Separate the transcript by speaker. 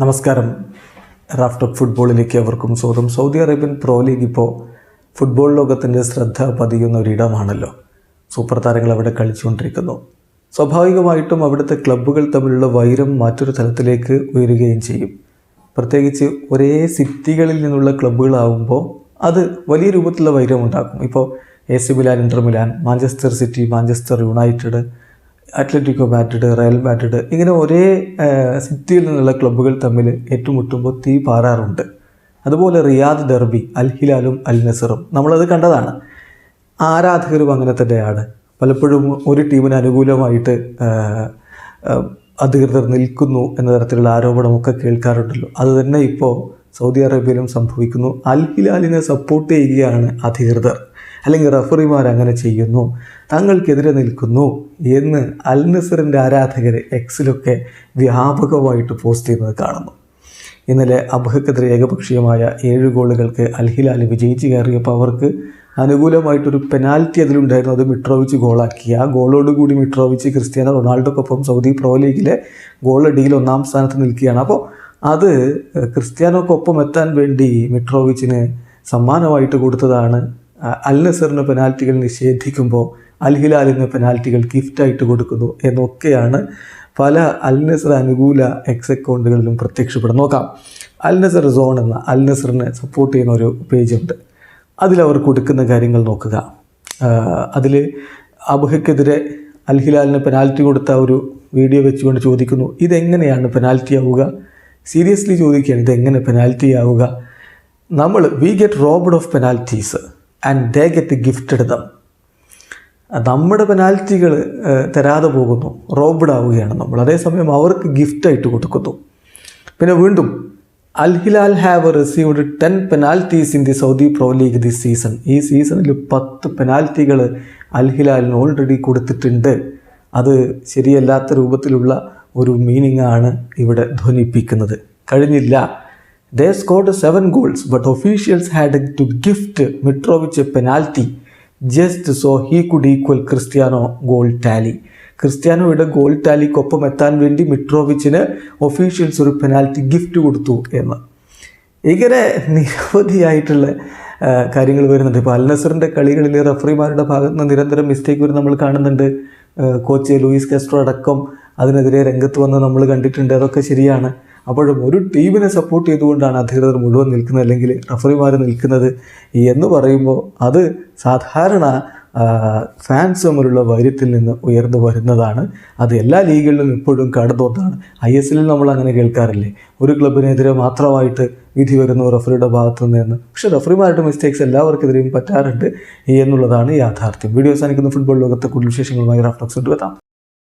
Speaker 1: നമസ്കാരം. റാഫ്റ്റർ ഫുട്ബോളിലേക്ക് അവർക്കും സ്വാഗതം. സൗദി അറേബ്യൻ പ്രോ ലീഗ് ഇപ്പോൾ ഫുട്ബോൾ ലോകത്തിന്റെ ശ്രദ്ധ പതിയുന്ന ഒരിടമാണല്ലോ. സൂപ്പർ താരങ്ങൾ അവിടെ കളിച്ചുകൊണ്ടിരിക്കുന്നു. സ്വാഭാവികമായിട്ടും അവിടുത്തെ ക്ലബ്ബുകൾ തമ്മിലുള്ള വൈരം മറ്റൊരു തലത്തിലേക്ക് ഉയരുകയും ചെയ്യും. പ്രത്യേകിച്ച് ഒരേ സിറ്റികളിൽ നിന്നുള്ള ക്ലബ്ബുകളാവുമ്പോൾ അത് വലിയ രൂപത്തിലുള്ള വൈരം ഉണ്ടാക്കും. ഇപ്പോൾ A C Milan Inter Milan Manchester City Manchester United Atletico Madrid Real Madrid ഇങ്ങനെ ഒരേ സിറ്റിയിൽ നിന്നുള്ള ക്ലബ്ബുകൾ തമ്മിൽ ഏറ്റുമുട്ടുമ്പോൾ തീ പാറാറുണ്ട്. അതുപോലെ റിയാദ് ഡെർബി അൽ ഹിലാലും അൽ നസറും നമ്മളത് കണ്ടതാണ്. ആരാധകരും അങ്ങനെ തന്നെയാണ്. പലപ്പോഴും ഒരു ടീമിന് അനുകൂലമായിട്ട് അധികൃതർ നിൽക്കുന്നു എന്ന തരത്തിലുള്ള ആരോപണമൊക്കെ കേൾക്കാറുണ്ടല്ലോ. അതുതന്നെ ഇപ്പോൾ സൗദി അറേബ്യയിലും സംഭവിക്കുന്നു. അൽ ഹിലാലിനെ സപ്പോർട്ട് ചെയ്യുകയാണ് അധികൃതർ. അല്ലെങ്കിൽ റഫറിമാർ അങ്ങനെ ചെയ്യുന്നു. തങ്ങൾക്കെതിരെ നിൽക്കുന്നു എന്ന് അൽ നസറിന്റെ ആരാധകർ എക്സിലൊക്കെ വ്യാപകമായിട്ട് പോസ്റ്റ് ചെയ്യുന്നത് കാണുന്നു. ഇന്നലെ അബ്ഹക്കെതിരെ ഏകപക്ഷീയമായ ഏഴ് ഗോളുകൾക്ക് അൽഹിലാൽ വിജയിച്ച് കയറിയപ്പോൾ അവർക്ക് അനുകൂലമായിട്ടൊരു പെനാൽറ്റി അതിലുണ്ടായിരുന്നു. അത് മിട്രോവിച്ച് ഗോളാക്കി ആ ഗോളോടുകൂടി മിട്രോവിച്ച് ക്രിസ്ത്യാനോ റൊണാൾഡോക്കൊപ്പം സൗദി പ്രോ ലീഗിലെ ഗോളടിയിൽ ഒന്നാം സ്ഥാനത്ത് നിൽക്കുകയാണ്. അപ്പോൾ അത് ക്രിസ്ത്യാനോക്കൊപ്പം എത്താൻ വേണ്ടി മിട്രോവിച്ചിന് സമ്മാനമായിട്ട് കൊടുത്തതാണ് അൽ നസറിന് പെനാൽറ്റികൾ നിഷേധിക്കുമ്പോൾ അൽ ഹിലാലിന് പെനാൽറ്റികൾ ഗിഫ്റ്റായിട്ട് കൊടുക്കുന്നു എന്നൊക്കെയാണ് പല അൽ നസർ അനുകൂല എക്സ് അക്കൗണ്ടുകളിലും പ്രത്യക്ഷപ്പെടും നോക്കാം. അൽ നസർ സോൺ എന്ന അൽ നസറിനെ സപ്പോർട്ട് ചെയ്യുന്ന ഒരു പേജുണ്ട്. അതിലവർ കൊടുക്കുന്ന കാര്യങ്ങൾ നോക്കുക. അതിൽ അബുഹയ്ക്കെതിരെ അൽ ഹിലാലിന് പെനാൽറ്റി കൊടുത്ത ഒരു വീഡിയോ വെച്ചുകൊണ്ട് ചോദിക്കുന്നു ഇതെങ്ങനെയാണ് പെനാൽറ്റി ആവുക? സീരിയസ്ലി ചോദിക്കുകയാണ് ഇതെങ്ങനെ പെനാൽറ്റി ആവുക? നമ്മൾ we get robbed of penalties. And they get gifted them നമ്മുടെ പെനാൽറ്റികൾ തരാതെ പോകുന്നു. റോബ്ഡ് ആവുകയാണ് നമ്മൾ. അതേസമയം അവർക്ക് ഗിഫ്റ്റായിട്ട് കൊടുക്കുന്നു. പിന്നെ വീണ്ടും Al Hilal have received ten penalties in the Saudi pro league this season ഈ സീസണിൽ പത്ത് പെനാൽറ്റികൾ അൽ ഹിലാലിന് ഓൾറെഡി കൊടുത്തിട്ടുണ്ട്. അത് ശരിയല്ലാത്ത രൂപത്തിലുള്ള ഒരു മീനിങ് ആണ് ഇവിടെ ധ്വനിപ്പിക്കുന്നത്. കഴിഞ്ഞില്ല. They scored seven goals but officials had to gift Mitrovic a penalty just so he could equal Cristiano goal tally ക്രിസ്ത്യാനോയുടെ ഗോൾ ടാലിക്കൊപ്പം എത്താൻ വേണ്ടി മിട്രോവിച്ചിന് ഒഫീഷ്യൽസ് ഒരു പെനാൽറ്റി ഗിഫ്റ്റ് കൊടുത്തു എന്ന്. ഇങ്ങനെ നിരവധിയായിട്ടുള്ള കാര്യങ്ങൾ വരുന്നുണ്ട്. ഇപ്പോൾ അൽനസറിന്റെ കളികളിൽ റഫറിമാരുടെ ഭാഗത്ത് നിന്ന് നിരന്തരം മിസ്റ്റേക്ക് വരും നമ്മൾ കാണുന്നുണ്ട്. കോച്ച് ലൂയിസ് കാസ്ട്രോ അടക്കം അതിനെതിരെ രംഗത്ത് വന്ന് നമ്മൾ കണ്ടിട്ടുണ്ട്. അതൊക്കെ ശരിയാണ്. അപ്പോഴും ഒരു ടീമിനെ സപ്പോർട്ട് ചെയ്തുകൊണ്ടാണ് അധികൃതർ മുഴുവൻ നിൽക്കുന്നത് അല്ലെങ്കിൽ റഫറിമാർ നിൽക്കുന്നത് എന്ന് പറയുമ്പോൾ അത് സാധാരണ ഫാൻസ് തമ്മിലുള്ള വൈര്യത്തിൽ നിന്ന് ഉയർന്നു വരുന്നതാണ്. അത് എല്ലാ ലീഗുകളിലും ഇപ്പോഴും കടുത്തോത്താണ് ഐ എസ് എല്ലിൽ നമ്മൾ അങ്ങനെ കേൾക്കാറില്ലേ? ഒരു ക്ലബിനെതിരെ മാത്രമായിട്ട് വിധി വരുന്നു റഫറിയുടെ ഭാഗത്തു നിന്ന് പക്ഷേ റഫറിമാരുടെ മിസ്റ്റേക്സ് എല്ലാവർക്കെതിരെയും പറ്റാറുണ്ട് എന്നുള്ളതാണ് യാഥാർത്ഥ്യം. വീഡിയോ സാധിക്കുന്ന ഫുട്ബോൾ ലോകത്തെ കൂടുതൽ വിശേഷങ്ങളുമായി റഫ്ലക്സ് എത്താം